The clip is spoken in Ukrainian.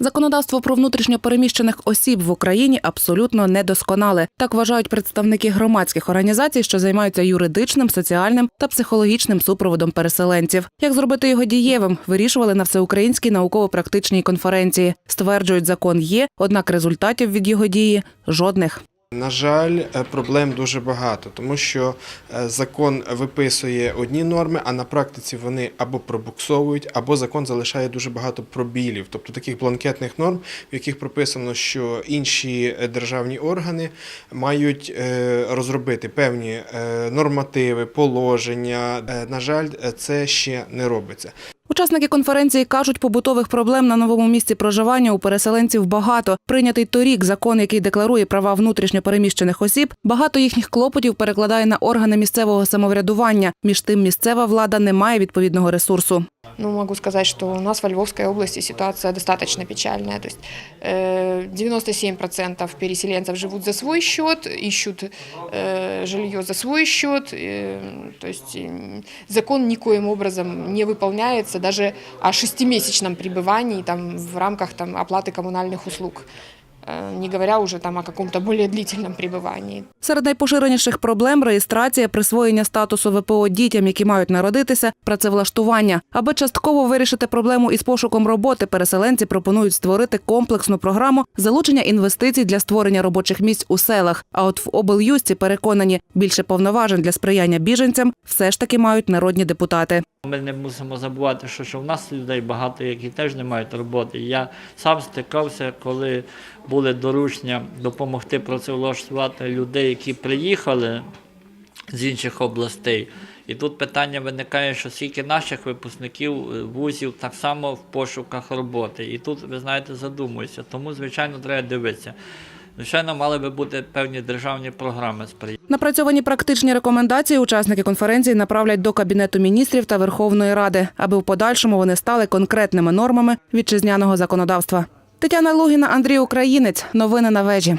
Законодавство про внутрішньо переміщених осіб в Україні абсолютно недосконале. Так вважають представники громадських організацій, що займаються юридичним, соціальним та психологічним супроводом переселенців. Як зробити його дієвим, вирішували на всеукраїнській науково-практичній конференції. Стверджують, закон є, однак результатів від його дії жодних. На жаль, е, проблем дуже багато, тому що е, закон виписує одні норми, а на практиці вони або пробуксовують, або закон залишає дуже багато пробілів, тобто таких бланкетних норм, в яких прописано, що інші е, державні органи мають розробити певні нормативи, положення. На жаль, це ще не робиться. Учасники конференції кажуть, побутових проблем на новому місці проживання у переселенців багато. Прийнятий торік закон, який декларує права внутрішньо переміщених осіб, багато їхніх клопотів перекладає на органи місцевого самоврядування. Між тим, місцева влада не має відповідного ресурсу. Ну, могу сказать, что у нас во Львовской области ситуация достаточно печальная. То есть э, 97% переселенцев живут за свой счет, ищут э, жилье за свой счет. э, то есть э, закон никоим образом не выполняется даже о шестимесячном пребывании там, в рамках там, оплаты коммунальных услуг. Э, не говоря уже там, о каком-то более длительном пребывании. Серед найпоширеніших проблем реєстрація присвоєння статусу ВПО дітям, які мають народитися, працевлаштування. Аби частково вирішити проблему із пошуком роботи, переселенці пропонують створити комплексну програму залучення інвестицій для створення робочих місць у селах. А от в облюсті переконані, більше повноважень для сприяння біженцям все ж таки мають народні депутати. Ми не мусимо забувати, що, що в нас людей багато, які теж не мають роботи. Я сам стикався, коли були доручення допомогти працевлаштувати людей, які приїхали з інших областей. І тут питання виникає, що скільки наших випускників е, вузів так само в пошуках роботи. І тут, ви знаєте, задумуюся. Тому, звичайно, треба дивитися. Звичайно, мали би бути певні державні програми сприяння. Напрацьовані практичні рекомендації учасники конференції направлять до Кабінету міністрів та Верховної Ради, аби в подальшому вони стали конкретними нормами вітчизняного законодавства. Тетяна Лугіна, Андрій Українець. Новини на вежі.